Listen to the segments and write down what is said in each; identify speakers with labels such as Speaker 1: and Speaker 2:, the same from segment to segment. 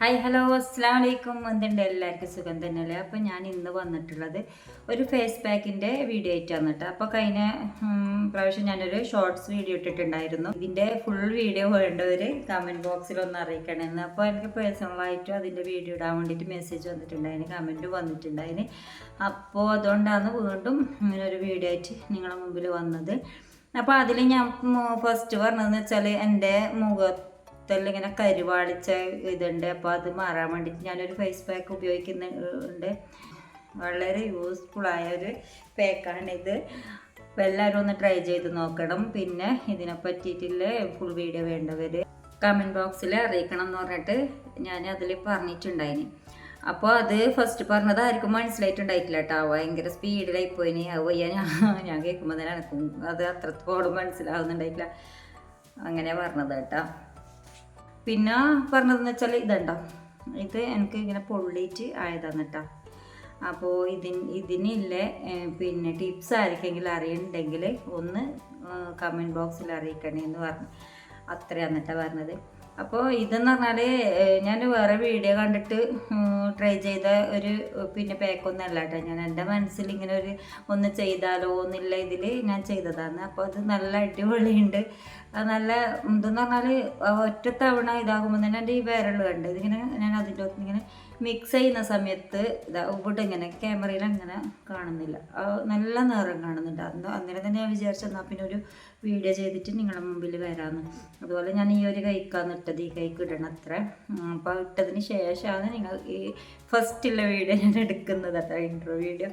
Speaker 1: Hi hello അസ്സാം വലൈക്കും എന്തുണ്ട്? എല്ലാവർക്കും സുഖം തന്നെയല്ലേ? അപ്പോൾ ഞാൻ ഇന്ന് വന്നിട്ടുള്ളത് ഒരു ഫേസ് പാക്കിന്റെ വീഡിയോ ആയിട്ടാണ് കേട്ടോ. അപ്പോൾ കഴിഞ്ഞ പ്രാവശ്യം ഞാനൊരു ഷോർട്സ് വീഡിയോ ഇട്ടിട്ടുണ്ടായിരുന്നു. ഇതിന്റെ ഫുൾ വീഡിയോ വേണ്ടവർ കമന്റ് ബോക്സിൽ ഒന്ന് അറിയിക്കണമെന്ന് അപ്പോൾ എനിക്ക് പേഴ്സണലായിട്ടും അതിന്റെ വീഡിയോ ഇടാൻ വേണ്ടിയിട്ട് മെസ്സേജ് വന്നിട്ടുണ്ടായിന് കമന്റ് വന്നിട്ടുണ്ടായിന്. അപ്പോൾ അതുകൊണ്ടാണ് വീണ്ടും ഇങ്ങനെ ഒരു വീഡിയോ ആയിട്ട് നിങ്ങളുടെ മുമ്പിൽ വന്നത്. അപ്പോൾ അതിൽ ഞാൻ ഫസ്റ്റ് പറഞ്ഞതെന്ന് വെച്ചാൽ എന്റെ മുഖത്ത് മുഖത്തെല്ലാം ഇങ്ങനെ കരുവാളിച്ച ഇതുണ്ട്. അപ്പോൾ അത് മാറാൻ വേണ്ടിയിട്ട് ഞാനൊരു ഫേസ് പാക്ക് ഉപയോഗിക്കുന്നുണ്ട് വളരെ യൂസ്ഫുൾ ആയ ഒരു പാക്കാണിത് അപ്പോൾ എല്ലാവരും ഒന്ന് ട്രൈ ചെയ്ത് നോക്കണം. പിന്നെ ഇതിനെ പറ്റിയിട്ടുള്ള ഫുൾ വീഡിയോ വേണ്ടവർ കമന്റ് ബോക്സിൽ അറിയിക്കണം എന്ന് പറഞ്ഞിട്ട് ഞാൻ അതിൽ പറഞ്ഞിട്ടുണ്ടായിന്. അപ്പോൾ അത് ഫസ്റ്റ് പറഞ്ഞത് ആർക്കും മനസ്സിലായിട്ടുണ്ടായിട്ടില്ല കേട്ടോ ഭയങ്കര സ്പീഡിലായി പോയിനി. അത് ഞാൻ ഞാൻ കേൾക്കുമ്പോൾ തന്നെ എനക്കും അത് അത്രത്തോളം മനസ്സിലാവുന്നുണ്ടായിട്ടില്ല. അങ്ങനെ പറഞ്ഞത് കേട്ടോ പിന്നെ പറഞ്ഞതെന്ന് വെച്ചാൽ ഇതണ്ട? ഇത് എനിക്ക് ഇങ്ങനെ പൊള്ളിയിട്ട് ആയതാണ് കേട്ടോ അപ്പോൾ ഇതിന് ഇതിനില്ലേ പിന്നെ ടിപ്സ് ആർക്കെങ്കിലും അറിയണ്ടെങ്കിൽ ഒന്ന് കമന്റ് ബോക്സിൽ അറിയിക്കണേ എന്ന് പറഞ്ഞു. അത്രയാണ് കേട്ടോ പറഞ്ഞത്. അപ്പോൾ ഇതെന്ന് പറഞ്ഞാൽ ഞാൻ വേറെ വീഡിയോ കണ്ടിട്ട് ട്രൈ ചെയ്ത ഒരു പിന്നെ പാക്കൊന്നും അല്ല കേട്ടോ ഞാൻ എന്റെ മനസ്സിൽ ഇങ്ങനെ ഒരു ഒന്ന് ചെയ്താലോ എന്നില്ല ഇതിൽ ഞാൻ ചെയ്തതാണ്. അപ്പോൾ അത് നല്ല അടിപൊളിയുണ്ട്. നല്ല ഇതെന്ന് പറഞ്ഞാൽ ഒറ്റ തവണ ഇതാകുമ്പോൾ തന്നെ എന്റെ ഈ വിരൽ കണ്ട് ഇതിങ്ങനെ ഞാൻ അതിന്റെ ഇങ്ങനെ മിക്സ് ചെയ്യുന്ന സമയത്ത് ഇതാ ഇവിടെ ഇങ്ങനെ ക്യാമറയിൽ അങ്ങനെ കാണുന്നില്ല. നല്ല നിറം കാണുന്നുണ്ട്. അന്ന് അന്നേരം തന്നെ ഞാൻ വിചാരിച്ചു എന്നാൽ പിന്നെ ഒരു വീഡിയോ ചെയ്തിട്ട് നിങ്ങളുടെ മുമ്പിൽ വരാമെന്ന്. അതുപോലെ ഞാൻ ഈ ഒരു കൈക്കാന്ന് ഇട്ടത് ഈ കൈക്ക് ഇടണം അത്ര അപ്പോൾ ഇട്ടതിന് ശേഷമാണ് നിങ്ങൾ ഈ ഫസ്റ്റുള്ള വീഡിയോ ഞാൻ എടുക്കുന്നത് അത്ര ഇൻട്രോ വീഡിയോ.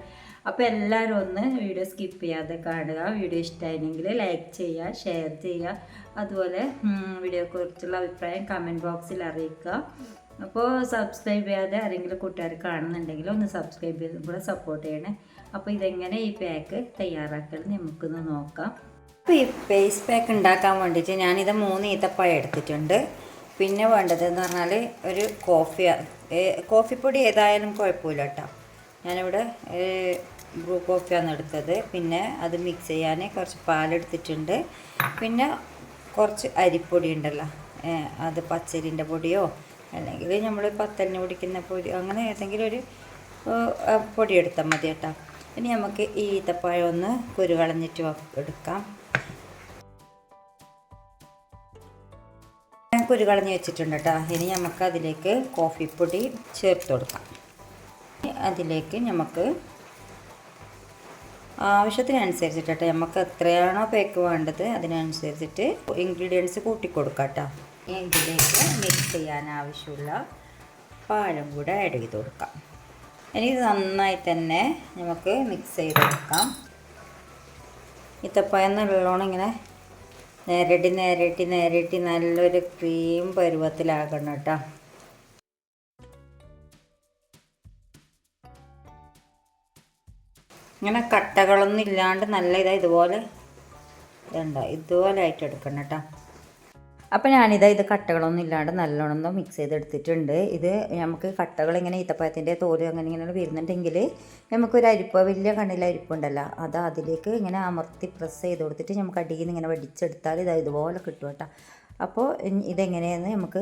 Speaker 1: അപ്പോൾ എല്ലാവരും ഒന്ന് വീഡിയോ സ്കിപ്പ് ചെയ്യാതെ കാണുക. വീഡിയോ ഇഷ്ടമായിരുന്നെങ്കിൽ ലൈക്ക് ചെയ്യുക ഷെയർ ചെയ്യുക. അതുപോലെ വീഡിയോയെക്കുറിച്ചുള്ള അഭിപ്രായം കമന്റ് ബോക്സിൽ അറിയിക്കുക. അപ്പോൾ സബ്സ്ക്രൈബ് ചെയ്യാതെ ആരെങ്കിലും കൂട്ടുകാർ കാണുന്നുണ്ടെങ്കിൽ ഒന്ന് സബ്സ്ക്രൈബ് ചെയ്ത് കൂടെ സപ്പോർട്ട് ചെയ്യണേ. അപ്പോൾ ഇതെങ്ങനെ ഈ പാക്ക് തയ്യാറാക്കൽ നമുക്കൊന്ന് നോക്കാം. അപ്പോൾ ഈ ഫേസ് പാക്ക് ഉണ്ടാക്കാൻ വേണ്ടിയിട്ട് ഞാനിത് മൂന്ന് ഈത്തപ്പായ എടുത്തിട്ടുണ്ട്. പിന്നെ വേണ്ടതെന്ന് പറഞ്ഞാൽ ഒരു കോഫി കോഫിപ്പൊടി ഏതായാലും കുഴപ്പമില്ല കേട്ടോ. ഞാനിവിടെ ബ്രൂ കോഫിയാണ് എടുത്തത്. പിന്നെ അത് മിക്സ് ചെയ്യാൻ കുറച്ച് പാലെടുത്തിട്ടുണ്ട് പിന്നെ കുറച്ച് അരിപ്പൊടി ഉണ്ടല്ലോ. അത് പച്ചരിന്റെ പൊടിയോ അല്ലെങ്കിൽ നമ്മൾ പത്തലിന് പൊടിക്കുന്ന പൊടി അങ്ങനെ ഏതെങ്കിലും ഒരു പൊടി എടുത്താൽ മതി കേട്ടോ. ഇനി നമുക്ക് ഈ ഈത്തപ്പായ ഒന്ന് കുരുകളഞ്ഞിട്ട് എടുക്കാം. കുരു കളഞ്ഞ് വെച്ചിട്ടുണ്ട് കേട്ടോ ഇനി നമുക്ക് അതിലേക്ക് കോഫിപ്പൊടി ചേർത്ത് കൊടുക്കാം. അതിലേക്ക് നമുക്ക് ആവശ്യത്തിനനുസരിച്ചിട്ട് കേട്ടോ നമുക്ക് എത്രയാണോ പേക്ക് വേണ്ടത് അതിനനുസരിച്ചിട്ട് ഇൻഗ്രീഡിയൻസ് കൂട്ടിക്കൊടുക്കാം കേട്ടോ ഇതിലേക്ക് മിക്സ് ചെയ്യാൻ ആവശ്യമുള്ള പാലും കൂടെ ആഡ് ചെയ്ത് കൊടുക്കാം. ഇത് നന്നായി തന്നെ നമുക്ക് മിക്സ് ചെയ്ത് കൊടുക്കാം. ഇത്തപ്പയം നല്ലോണം ഇങ്ങനെ നേരട്ടി നേരട്ടി നേരട്ടി നല്ലൊരു ക്രീം പരുവത്തിലാക്കണം കേട്ടോ. ഇങ്ങനെ കട്ടകളൊന്നും ഇല്ലാണ്ട് നല്ല ഇതാ ഇതുപോലെ ഇതുണ്ടോ? ഇതുപോലെ ആയിട്ട് എടുക്കണം കേട്ടോ. അപ്പോൾ ഞാനിതാ ഇത് കട്ടകളൊന്നും ഇല്ലാണ്ട് നല്ലോണം മിക്സ് ചെയ്തെടുത്തിട്ടുണ്ട്. ഇത് നമുക്ക് കട്ടകൾ ഇങ്ങനെ ഈത്തപ്പഴത്തിന്റെ തോൽ അങ്ങനെ ഇങ്ങനെ വരുന്നുണ്ടെങ്കിൽ നമുക്കൊരു അരിപ്പ വലിയ കണ്ണിലെ അരിപ്പുണ്ടല്ലോ. അത് അതിലേക്ക് ഇങ്ങനെ അമർത്തി പ്രസ് ചെയ്ത് കൊടുത്തിട്ട് നമുക്ക് അടിയിൽ നിന്ന് ഇങ്ങനെ വടിച്ചെടുത്താൽ ഇതാ ഇതുപോലെ കിട്ടും കേട്ടോ. അപ്പോൾ ഇതെങ്ങനെയെന്ന് നമുക്ക്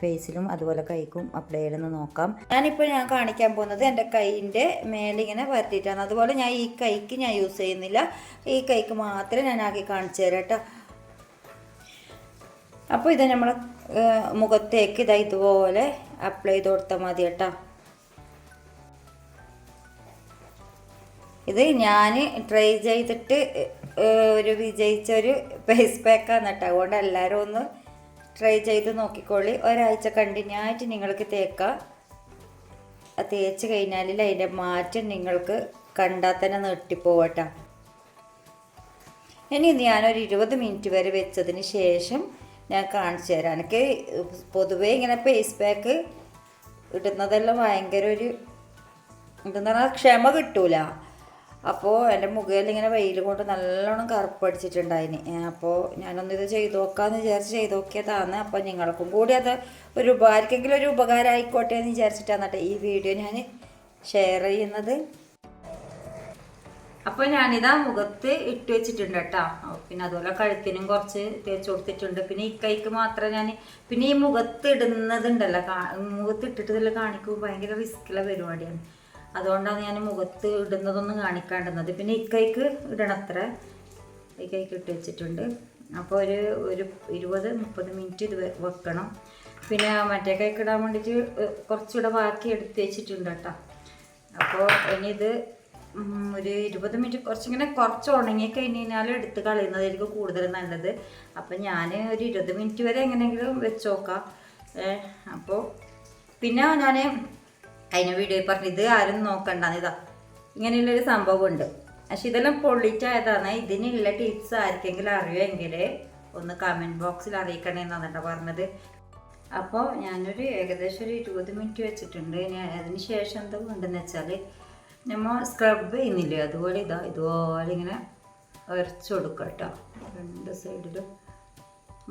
Speaker 1: ഫേസിലും അതുപോലെ കൈക്കും അപ്ലൈ ചെയ്യണമെന്ന് നോക്കാം. ഞാനിപ്പോൾ ഞാൻ കാണിക്കാൻ പോകുന്നത് എന്റെ കൈയിന്റെ മേലിങ്ങനെ പരത്തിയിട്ടാണ്. അതുപോലെ ഞാൻ ഈ കൈക്ക് ഞാൻ യൂസ് ചെയ്യുന്നില്ല. ഈ കൈക്ക് മാത്രമേ ഞാൻ ആക്കി കാണിച്ചു തരാം കേട്ടോ. അപ്പോൾ ഇത് നമ്മൾ മുഖത്തേക്ക് ഇതാ ഇതുപോലെ അപ്ലൈ ചെയ്ത് കൊടുത്താൽ മതി കേട്ടോ. ഇത് ഞാൻ ട്രൈ ചെയ്തിട്ട് ഒരു വിജയിച്ച ഒരു ഫേസ് പാക്കാണ് കേട്ടോ. അതുകൊണ്ട് എല്ലാവരും ഒന്ന് ട്രൈ ചെയ്ത് നോക്കിക്കോളി. ഒരാഴ്ച കണ്ടിന്യൂ ആയിട്ട് നിങ്ങൾക്ക് തേക്കാം. തേച്ച് കഴിഞ്ഞാൽ അതിന്റെ മാറ്റം നിങ്ങൾക്ക് കണ്ടാൽ തന്നെ നീട്ടിപ്പോവട്ടെ ഇനി ഞാനൊരു ഇരുപത് മിനിറ്റ് വരെ വെച്ചതിന് ശേഷം ഞാൻ കാണിച്ചു തരാം. എനിക്ക് പൊതുവേ ഇങ്ങനെ ഫേസ് പാക്ക് ഇടുന്നതെല്ലാം ഭയങ്കര ഒരു ഇതെന്ന് പറഞ്ഞാൽ ക്ഷമ കിട്ടൂല. അപ്പോൾ എന്റെ മുഖയിൽ ഇങ്ങനെ വെയിൽ കൊണ്ട് നല്ലോണം കറുപ്പടിച്ചിട്ടുണ്ടായിന്. അപ്പോൾ ഞാനൊന്നിത് ചെയ്തു നോക്കാമെന്ന് വിചാരിച്ച് ചെയ്തു നോക്കിയതാണ്. അപ്പോൾ നിങ്ങൾക്കും കൂടി അത് ഒരു ഉപകാരിക്കെങ്കിലും ഒരു ഉപകാരം ആയിക്കോട്ടെ എന്ന് വിചാരിച്ചിട്ടാണ് കേട്ടോ ഈ വീഡിയോ ഞാൻ ഷെയർ ചെയ്യുന്നത്. അപ്പോൾ ഞാനിതാ മുഖത്ത് ഇട്ട് വെച്ചിട്ടുണ്ട് കേട്ടോ. പിന്നെ അതുപോലെ കഴുത്തിനും കുറച്ച് തേച്ച് കൊടുത്തിട്ടുണ്ട്. പിന്നെ ഈ കൈക്ക് മാത്രം ഞാൻ പിന്നെ ഈ മുഖത്ത് ഇടുന്നതുണ്ടല്ലോ മുഖത്ത് ഇട്ടിട്ട് ഇതിൽ കാണിക്കുമ്പോൾ ഭയങ്കര റിസ്ക്കുള്ള പരിപാടിയാണ്. അതുകൊണ്ടാണ് ഞാൻ മുഖത്ത് ഇടുന്നതൊന്നും കാണിക്കാണ്ടുന്നത് പിന്നെ ഈ കൈക്ക് ഇടണത്ര. ഈ കൈക്ക് ഇട്ട് വെച്ചിട്ടുണ്ട്. അപ്പോൾ ഒരു ഒരു ഇരുപത് മുപ്പത് മിനിറ്റ് ഇത് വെക്കണം. പിന്നെ മറ്റേ കൈക്ക് ഇടാൻ വേണ്ടിയിട്ട് കുറച്ചുകൂടെ ബാക്കി എടുത്ത് വെച്ചിട്ടുണ്ട് കേട്ടോ. അപ്പോൾ ഇനി ഇത് ഒരു ഇരുപത് മിനിറ്റ് കുറച്ചിങ്ങനെ കുറച്ച് ഉണങ്ങി കഴിഞ്ഞ് കഴിഞ്ഞാൽ എടുത്ത് കളയുന്നതായിരിക്കും കൂടുതൽ നല്ലത്. അപ്പം ഞാൻ ഒരു ഇരുപത് മിനിറ്റ് വരെ എങ്ങനെയെങ്കിലും വെച്ച് നോക്കാം അപ്പോൾ പിന്നെ ഞാൻ കഴിഞ്ഞ വീഡിയോ പറഞ്ഞത് ആരും നോക്കണ്ടെന്ന് ഇതാ. ഇങ്ങനെയുള്ളൊരു സംഭവമുണ്ട്. പക്ഷെ ഇതെല്ലാം പൊള്ളിച്ചായതാണ് ഇതിനുള്ള ടിപ്സ് ആർക്കെങ്കിലും അറിയുമെങ്കിൽ ഒന്ന് കമന്റ് ബോക്സിൽ അറിയിക്കണേന്നാണ് കേട്ടോ പറഞ്ഞത്. അപ്പോൾ ഞാനൊരു ഏകദേശം ഒരു ഇരുപത് മിനിറ്റ് വെച്ചിട്ടുണ്ട്. അതിന് ശേഷം എന്താ വേണ്ടെന്ന് വെച്ചാൽ നമ്മൾ സ്ക്രബ് ചെയ്യുന്നില്ലേ? അതുപോലെ ഇതാ ഇതുപോലെ ഇങ്ങനെ ഉരച്ചു കൊടുക്കുക കേട്ടോ. രണ്ട് സൈഡിലും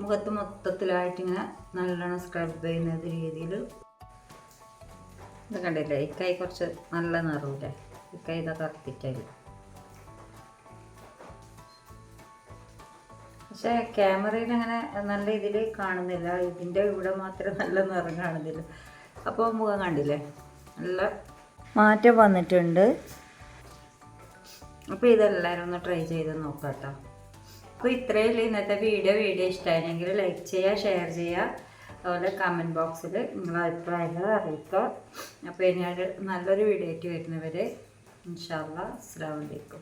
Speaker 1: മുഖത്ത് മൊത്തത്തിലായിട്ട് ഇങ്ങനെ നല്ലോണം സ്ക്രബ് ചെയ്യുന്ന രീതിയിൽ ഇത് കണ്ടില്ലേ? ഇക്കായി കുറച്ച് നല്ല നിറവില്ലേ ഇക്കായി ഇതാ കത്തിക്കായി പക്ഷേ ക്യാമറയിൽ അങ്ങനെ നല്ല ഇതിൽ കാണുന്നില്ല. ഇതിന്റെ ഇവിടെ മാത്രം നല്ല നിറം കാണുന്നില്ല. അപ്പോൾ മുഖം കണ്ടില്ലേ? നല്ല മാറ്റം വന്നിട്ടുണ്ട്. അപ്പോൾ ഇതെല്ലാവരും ഒന്ന് ട്രൈ ചെയ്ത് നോക്കാം കേട്ടോ അപ്പോൾ ഇത്രയല്ലേ ഇന്നത്തെ വീഡിയോ വീഡിയോ ഇഷ്ടമായിരുന്നെങ്കിൽ ലൈക്ക് ചെയ്യുക ഷെയർ ചെയ്യുക. അതുപോലെ കമന്റ് ബോക്സിൽ നിങ്ങളുടെ അഭിപ്രായങ്ങൾ അറിയിക്കുക. അപ്പോൾ ഇനി നല്ലൊരു വീഡിയോ ആയിട്ട് വരുന്നവരെ ഇൻഷാല്ല അസ്സാം വലൈക്കും